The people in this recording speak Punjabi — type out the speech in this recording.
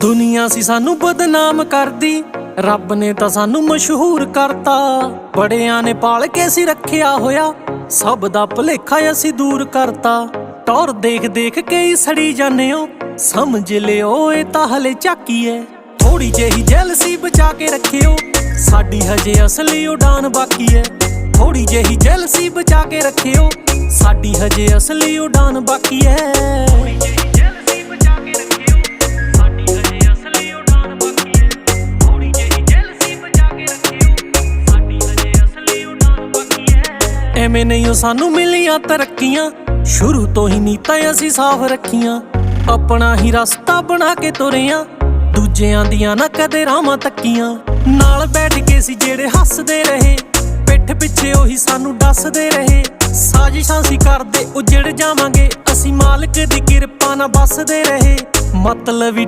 ਦੁਨੀਆ ਸੀ ਸਾਨੂੰ ਬਦਨਾਮ ਕਰਦੀ, ਰੱਬ ਨੇ ਤਾਂ ਸਾਨੂੰ ਮਸ਼ਹੂਰ ਕਰਤਾ। ਬੜਿਆਂ ਨੇ ਪਾਲ ਕੇ ਸੀ ਰੱਖਿਆ ਹੋਇਆ, ਸਭ ਦਾ ਭੁਲੇਖਾ ਅਸੀਂ ਦੂਰ ਕਰਤਾ। ਟੌਰ ਦੇਖ ਦੇਖ ਕੇ ਹੀ ਸੜੀ ਜਾਂਦੇ ਹੋ, ਸਮਝ ਲਿਓ ਇਹ ਤਾਂ ਹਲੇ ਝਾਕੀ ਐ ਥੋੜੀ ਜਿਹੀ ਜੈਲਸੀ ਬਚਾ ਕੇ ਰੱਖਿਓ, ਸਾਡੀ ਹਜੇ ਅਸਲੀ ਉਡਾਨ ਬਾਕੀ ਐ ਥੋੜੀ ਜਿਹੀ ਜੈਲਸੀ ਬਚਾ ਕੇ ਰੱਖਿਓ, ਸਾਡੀ ਹਜੇ ਅਸਲੀ ਉਡਾਨ ਬਾਕੀ ਐ ਐਵੇਂ ਨਹੀਂ ਉਹ ਸਾਨੂੰ ਮਿਲੀਆਂ ਤਰੱਕੀਆਂ। ਸ਼ੁਰੂ ਤੋਂ ਹੀ ਨੀਤਾਂ ਅਸੀਂ ਸਾਫ਼ ਰੱਖੀਆਂ। ਆਪਣਾ ਹੀ ਰਸਤਾ ਬਣਾ ਕੇ ਤੁਰਿਆਂ। ਦੂਜਿਆਂ ਦੀਆਂ ਨਾ ਕਦੇ ਰਾਹਾਂ ਤੱਕੀਆਂ। ਨਾਲ ਬੈਠ ਕੇ ਸੀ ਜਿਹੜੇ ਹੱਸਦੇ ਰਹੇ, ਪਿੱਠ ਪਿੱਛੇ ਉਹੀ ਸਾਨੂੰ ਦੱਸਦੇ ਰਹੇ। ਸਾਜ਼ਿਸ਼ਾਂ ਸੀ ਕਰਦੇ, ਉਜੜ ਜਾਵਾਂਗੇ। ਅਸੀਂ ਮਾਲਕ ਦੀ ਕਿਰਪਾ ਨਾਲ ਬਸਦੇ ਰਹੇ। ਮਤਲਬ